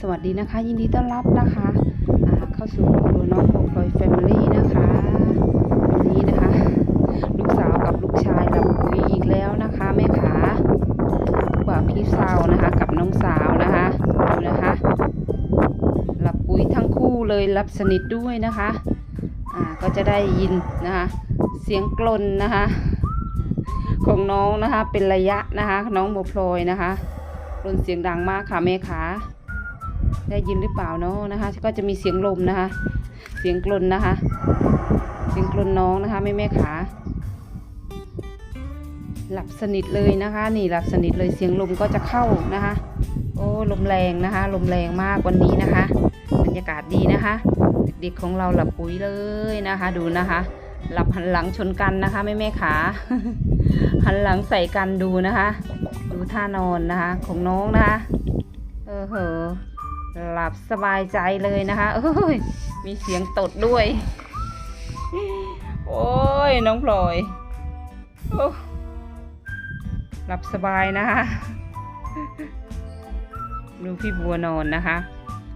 สวัสดีนะคะ ยินดีต้อนรับนะคะเข้าสู่ครัวน้องโมพลอยแฟมิลี่นะคะวันนี้นะคะ ลูกสาวกับลูกชายหลับปุ๋ยอีกแล้วนะคะแม่ขาว่าพี่สาวนะคะ กับน้องสาวนะคะดูนะคะหลับปุ๋ยทั้งคู่เลยหลับสนิทด้วยนะคะอ่าก็จะได้ยินนะคะเสียงกลนนะคะของน้องนะคะเป็นระยะนะคะ น้องโมพลอยนะคะกลนเสียงดังมากค่ะแม่ขา ได้ยินหรือเปล่าเนาะนะคะ ก็จะมีเสียงลมนะคะ เสียงกลนนะคะ เสียงกลนน้องนะคะแม่แม่ขาหลับสนิทเลยนะคะ นี่หลับสนิทเลยเสียงลมก็จะเข้านะคะ โอ้ลมแรงนะคะ ลมแรงมากวันนี้นะคะ บรรยากาศดีนะคะ เด็กๆของเราหลับปุ๋ยเลยนะคะ ดูนะคะ หลับหันหลังชนกันนะคะแม่แม่ขาหันหลังใส่กันดูนะคะ ดูท่านอนนะคะ ของน้องนะคะเออเหอะ หลับสบายใจเลยนะคะเอ้ยมีเสียงตดด้วย โอ้ยน้องพลอยโอ้หลับสบายนะคะ ดูพี่บัวนอนนะคะ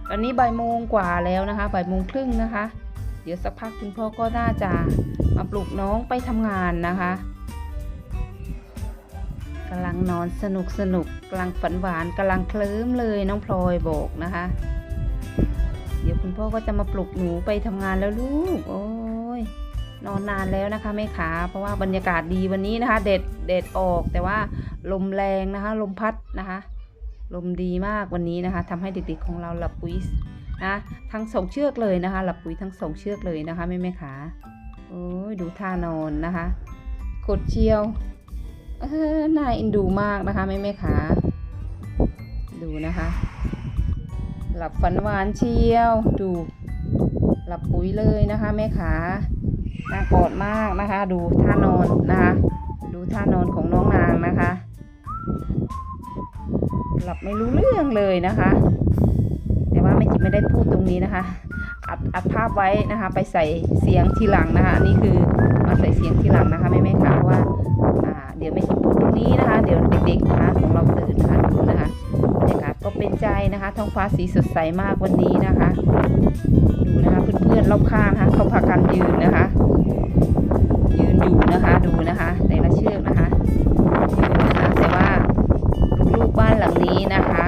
ตอนนี้บ่ายโมงกว่าแล้วนะคะบ่ายโมงครึ่งนะคะ เดี๋ยวสักพักคุณพ่อก็น่าจะมาปลุกน้องไปทำงานนะคะ กำลังนอนสนุกสนุกกำลังฝันหวานกำลังเคลิ้มเลยน้องพลอยบอกนะคะ เดี๋ยวคุณพ่อก็จะมาปลุกหนูไปทำงานแล้วลูก โอ้ยนอนนานแล้วนะคะแม่ขาเพราะว่าบรรยากาศดีวันนี้นะคะเด็ดเด็ดออกแต่ว่าลมแรงนะคะ ลมพัดนะคะ ลมดีมากวันนี้นะคะทำให้เด็กๆของเราหลับปุ๋ยนะทั้งสองเชือกเลยนะคะ หลับปุ๋ยทั้งสองเชือกเลยนะคะแม่แม่ขาโอ้ยดูท่านอนนะคะกดเชียว เออน่าเอ็นดูมากนะคะแม่แม่ขาดูนะคะ หลับฝันหวานเชียว ดู หลับปุ๋ยเลยนะคะแม่ขาน่ากอดมากนะคะ ดูท่านอนนะคะ ดูท่านอนของน้องนางนะคะ หลับไม่รู้เรื่องเลยนะคะ แต่ว่าไม่จิบไม่ได้พูดตรงนี้นะคะ อัดอัดภาพไว้นะคะ ไปใส่เสียงทีหลังนะคะ อันนี้คือมาใส่เสียงทีหลังนะคะแม่แม่ๆค่ะเพราะว่า เดี๋ยวไม่จิบพูดตรงนี้นะคะ เดี๋ยวเด็กๆนะคะของเราตื่นนะคะดูนะคะบรรยากาศก็เป็นใจนะคะท้องฟ้าสีสดใสมากวันนี้นะคะ ดูนะคะเพื่อนๆรอบข้างนะคะเขาพากันยืนนะคะ ยืนอยู่นะคะดูนะคะแต่ละเชือกนะคะยืนนะคะแต่ว่าลูกๆบ้านหลังนี้นะคะ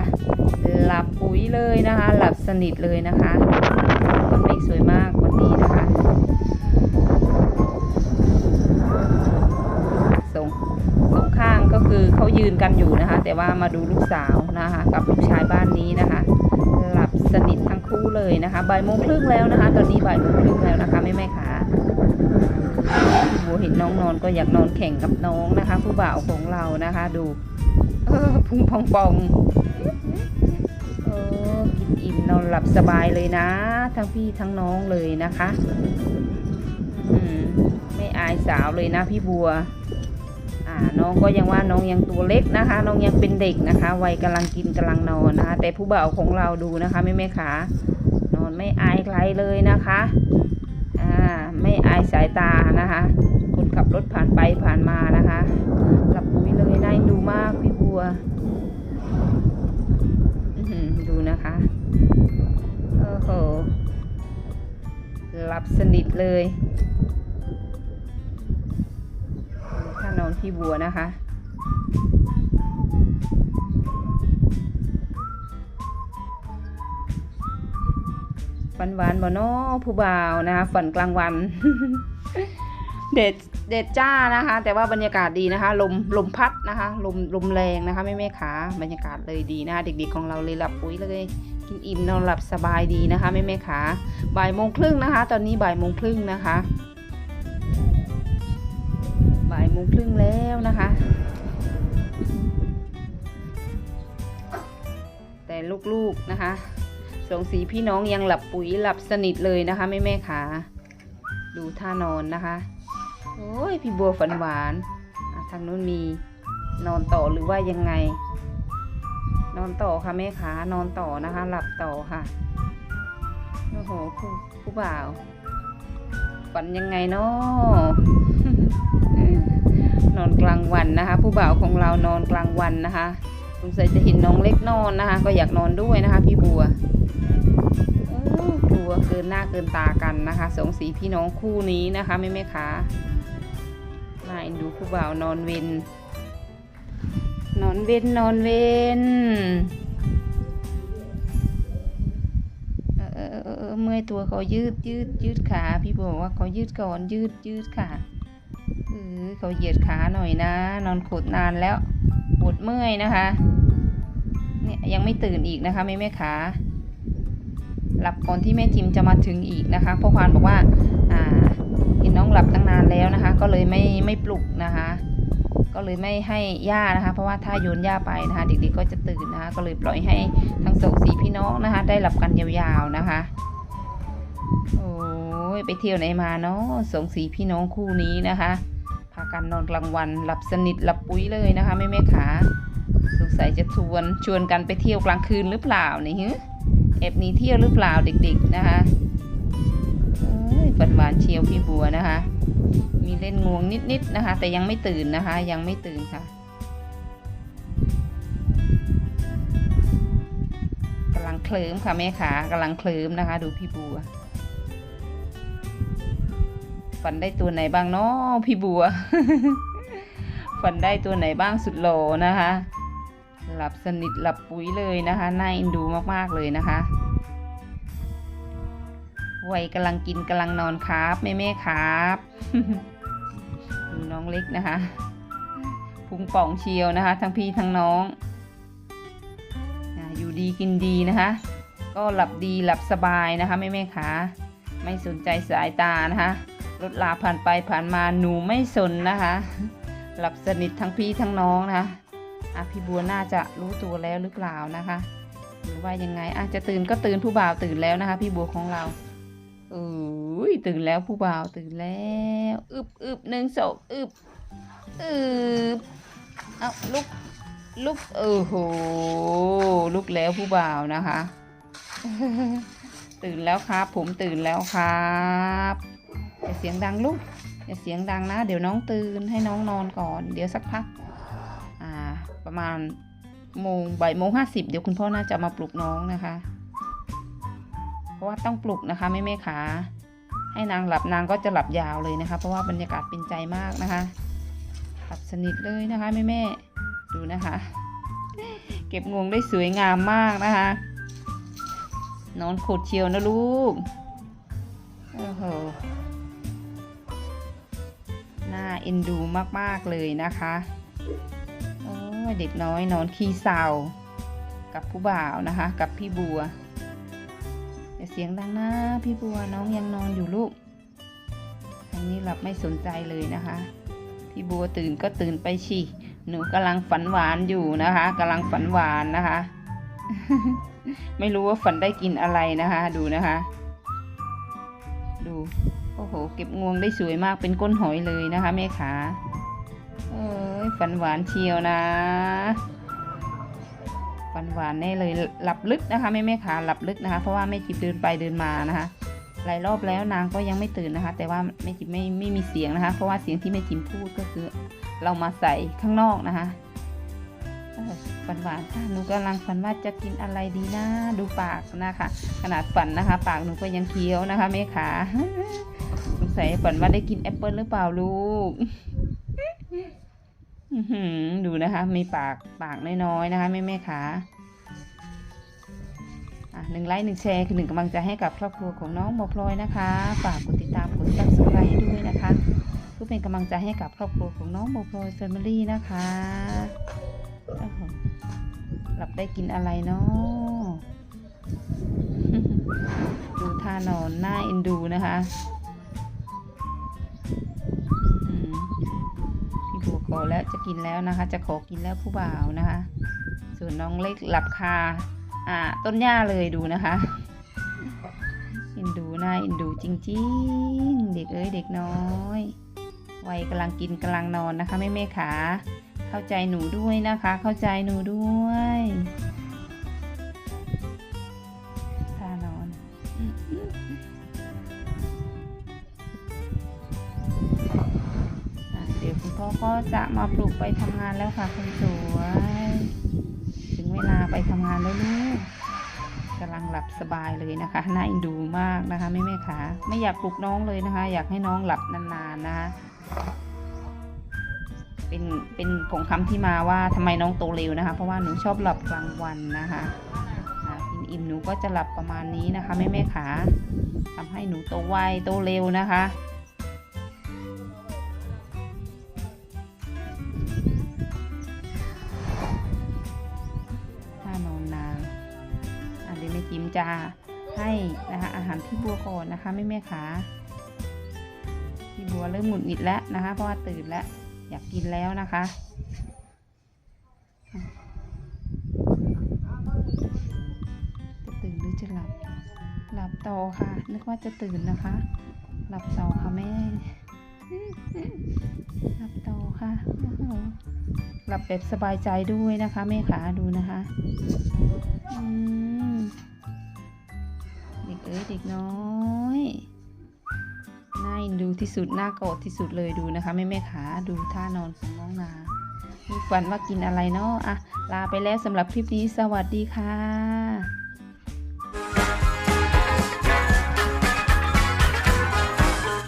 หลับปุ๋ยเลยนะคะ หลับสนิทเลยนะคะ นะคะ แต่ว่ามาดูลูกสาวนะคะ กับลูกชายบ้านนี้นะคะ หลับสนิททั้งคู่เลยนะคะบ่ายโมงครึ่งแล้วนะคะ ตอนนี้บ่ายโมงครึ่งแล้วนะคะแม่แม่ๆค่ะพี่บัวเห็นน้องนอนก็อยากนอนแข่งกับน้องนะคะ ผู้บ่าวของเรานะคะ ดูเออพุงพองปองเออกินอิ่มนอนหลับสบายเลยนะ ทั้งพี่ทั้งน้องเลยนะคะไม่อายสาวเลยนะพี่บัว น้องก็ยังว่าน้องยังตัวเล็กนะคะ น้องยังเป็นเด็กนะคะวัยกำลังกินกำลังนอนนะคะ แต่ผู้บ่าวของเราดูนะคะแม่แม่ขานอนไม่อายใครเลยนะคะอ่าไม่อายสายตานะคะ คนขับรถผ่านไปผ่านมานะคะหลับปุ๋ยเลยน่าดูมากพี่บัวดูนะคะโอ้โหหลับสนิทเลย พี่บัวนะคะ ฝันหวานบ่นอผู้บ่าวนะคะฝันกลางวัน เด็ดเด็ดจ้านะคะ แต่ว่าบรรยากาศดีนะคะ ลมลมพัดนะคะ ลมลมแรงนะคะแม่แม่ขาบรรยากาศเลยดีนะคะเด็กๆของเราเลยหลับปุ๋ยเลยกินอิ่มนอนหลับสบายดีนะคะแม่แม่ขาบ่ายโมงครึ่งนะคะ ตอนนี้บ่ายโมงครึ่งนะคะ บ่ายโมงครึ่งแล้วนะคะ แต่ลูกๆนะคะสองสีพี่น้องยังหลับปุ๋ยหลับสนิทเลยนะคะแม่แม่ขาดูท่านอนนะคะ โอ้ยพี่บัวฝันหวานทางนู้นมีนอนต่อหรือว่ายังไง นอนต่อค่ะแม่ขานอนต่อนะคะ หลับต่อค่ะโอ้โหผู้ผู้บ่าวฝันยังไงเนาะ นอนกลางวันนะคะ ผู้บ่าวของเรานอนกลางวันนะคะสงสัยจะเห็นน้องเล็กนอนนะคะ ก็อยากนอนด้วยนะคะ พี่บัวกลัวเกินหน้าเกินตากันนะคะสองสีพี่น้องคู่นี้นะคะแม่แม่ขาน่าเอ็นดูผู้บ่าวนอนเวนนอนเวนนอนเวนเออเออเออเออเมื่อยตัวเขายืดยืดยืดขา พี่บัวบอกว่าเขายืดก่อนยืดยืดขา เขาเหยียดขาหน่อยนะ นอนขดนานแล้วปวดเมื่อยนะคะ เนี่ยยังไม่ตื่นอีกนะคะแม่แม่ขาหลับก่อนที่แม่ทิมจะมาถึงอีกนะคะพราะควานบอกว่าอ่าเห็นน้องหลับตั้งนานแล้วนะคะ ก็เลยไม่ไม่ปลุกนะคะ ก็เลยไม่ให้ย่านะคะ เพราะว่าถ้าโยนย่าไปนะคะ เด็กๆก็จะตื่นนะคะ ก็เลยปล่อยให้ทั้งสองสีพี่น้องนะคะ ได้หลับกันยาวๆนะคะโอ้ยไปเที่ยวไหนมาเนาะสองสีพี่น้องคู่นี้นะคะ พากันนอนกลางวันหลับสนิทหลับปุ๋ยเลยนะคะแม่แม่ขาสงสัยจะชวนชวนกันไปเที่ยวกลางคืนหรือเปล่านี่ฮึแอบนีเที่ยวหรือเปล่าเด็ก ๆนะคะฝันหวานเชียวพี่บัวนะคะ มีเล่นงวงนิดๆนะคะ แต่ยังไม่ตื่นนะคะ ยังไม่ตื่นค่ะกำลังเคลิ้มค่ะแม่ขากำลังเคลิ้มนะคะ ดูพี่บัว ฝันได้ตัวไหนบ้างเนาะพี่บัว ฝันได้ตัวไหนบ้างสุดโหลนะคะ หลับสนิทหลับปุ๋ยเลยนะคะ น่าเอ็นดูมากๆเลยนะคะวัยกำลังกินกำลังนอนครับแม่แม่ครับดูน้องเล็กนะคะพุงป่องเชียวนะคะ ทั้งพี่ทั้งน้องอยู่ดีกินดีนะคะ ก็หลับดีหลับสบายนะคะแม่แม่ขาไม่สนใจสายตานะคะ รถลาผ่านไปผ่านมาหนูไม่สนนะคะ หลับสนิททั้งพี่ทั้งน้องนะคะอะพี่บัวน่าจะรู้ตัวแล้วหรือเปล่านะคะ หรือว่ายังไงอาจจะตื่นก็ตื่นผู้บ่าวตื่นแล้วนะคะ พี่บัวของเราเอ้ยตื่นแล้วผู้บ่าวตื่นแล้วอึบอึบหนึ่งสองอึบอึบเอาลุกลุกเออโหลุกแล้วผู้บ่าวนะคะ ตื่นแล้วครับ ผมตื่นแล้วครับ อย่าเสียงดังลูก อย่าเสียงดังนะ เดี๋ยวน้องตื่นให้น้องนอนก่อน เดี๋ยวสักพัก อ่า ประมาณโมงบ่ายโมงห้าสิบเดี๋ยวคุณพ่อน่าจะมาปลุกน้องนะคะ เพราะว่าต้องปลุกนะคะแม่แม่ขาให้นางหลับนางก็จะหลับยาวเลยนะคะ เพราะว่าบรรยากาศเป็นใจมากนะคะ หลับสนิทเลยนะคะแม่แม่ดูนะคะ เก็บงวงได้สวยงามมากนะคะนอนขดเชียวนะลูกโอ้โห น่าเอ็นดูมากๆเลยนะคะโอ้เด็กน้อยนอนขี้เศร้ากับผู้บ่าวนะคะ กับพี่บัวอย่าเสียงดังนะพี่บัวน้องยังนอนอยู่ลูกทางนี้หลับไม่สนใจเลยนะคะ พี่บัวตื่นก็ตื่นไปฉี่หนูกำลังฝันหวานอยู่นะคะกำลังฝันหวานนะคะ ไม่รู้ว่าฝันได้กินอะไรนะคะ ดูนะคะ ดู โอ้โห เก็บงวงได้สวยมากเป็นก้นหอยเลยนะคะแม่ขาเอ้ยฝันหวานเชียวนะฝันหวานแน่เลยหลับลึกนะคะแม่แม่ขาหลับลึกนะคะ เพราะว่าแม่จิบเดินไปเดินมานะคะหลายรอบแล้วนางก็ยังไม่ตื่นนะคะ แต่ว่าแม่จิบไม่ไม่มีเสียงนะคะ เพราะว่าเสียงที่แม่จิมพูดก็คือ เรามาใส่ข้างนอกนะคะฝันหวานค่ะหนูกำลังฝันว่าจะกินอะไรดีนะดูปากนะคะ ขนาดฝันนะคะ ปากหนูก็ยังเคี้ยวนะคะแม่ขา สงสัยฝันว่าได้กินแอปเปิลหรือเปล่าลูกดูนะคะ มีปากปากน้อยๆนะคะแม่แม่ขาอะหนึ่งไลค์หนึ่งแชร์คือหนึ่งกำลังใจให้กับครอบครัวของน้องโมพลอยนะคะ ฝากกดติดตามกดซับสไครต์ด้วยนะคะเพื่อเป็นกำลังใจให้กับครอบครัวของน้องโมพลอยแฟมิลี่นะคะหหลับได้กินอะไรเนาะดูท่านอนหน้าเอ็นดูนะคะ แล้วจะกินแล้วนะคะ จะขอกินแล้วผู้บ่าวนะคะ ส่วนน้องเล็กหลับคาอ่าต้นหญ้าเลยดูนะคะเอ็นดูน้าเอ็นดูจริงๆ เด็กเอ้ยเด็กน้อยวัยกำลังกินกำลังนอนนะคะแม่แม่ขาเข้าใจหนูด้วยนะคะ เข้าใจหนูด้วย ก็จะมาปลุกไปทำงานแล้วค่ะคุณสวย ถึงเวลาไปทำงานแล้วลูกกำลังหลับสบายเลยนะคะ น่าเอ็นดูมากนะคะแม่แม่ขาไม่อยากปลุกน้องเลยนะคะ อยากให้น้องหลับนานๆนะคะเป็นเป็นผงคำที่มาว่าทำไมน้องโตเร็วนะคะ เพราะว่าหนูชอบหลับกลางวันนะคะอ่ากินอิ่มหนูก็จะหลับประมาณนี้นะคะแม่แม่ขาทำให้หนูโตไวโตเร็วนะคะ จะให้นะคะอาหารพี่บัวก่อนนะคะแม่แม่ขาพี่บัวเริ่มหงุดหงิดแล้วนะคะ เพราะว่าตื่นแล้วอยากกินแล้วนะคะจะตื่นหรือจะหลับ หลับต่อค่ะ นึกว่าจะตื่นนะคะ หลับต่อค่ะแม่หลับต่อค่ะหลับแบบสบายใจด้วยนะคะแม่ขาดูนะคะ เด็กน้อยน่าดูที่สุดน่ากอดที่สุดเลยดูนะคะแม่แม่ขาดูท่านอนของน้องนาฝันว่ากินอะไรเนาะอะลาไปแล้วสำหรับคลิปนี้สวัสดีค่ะ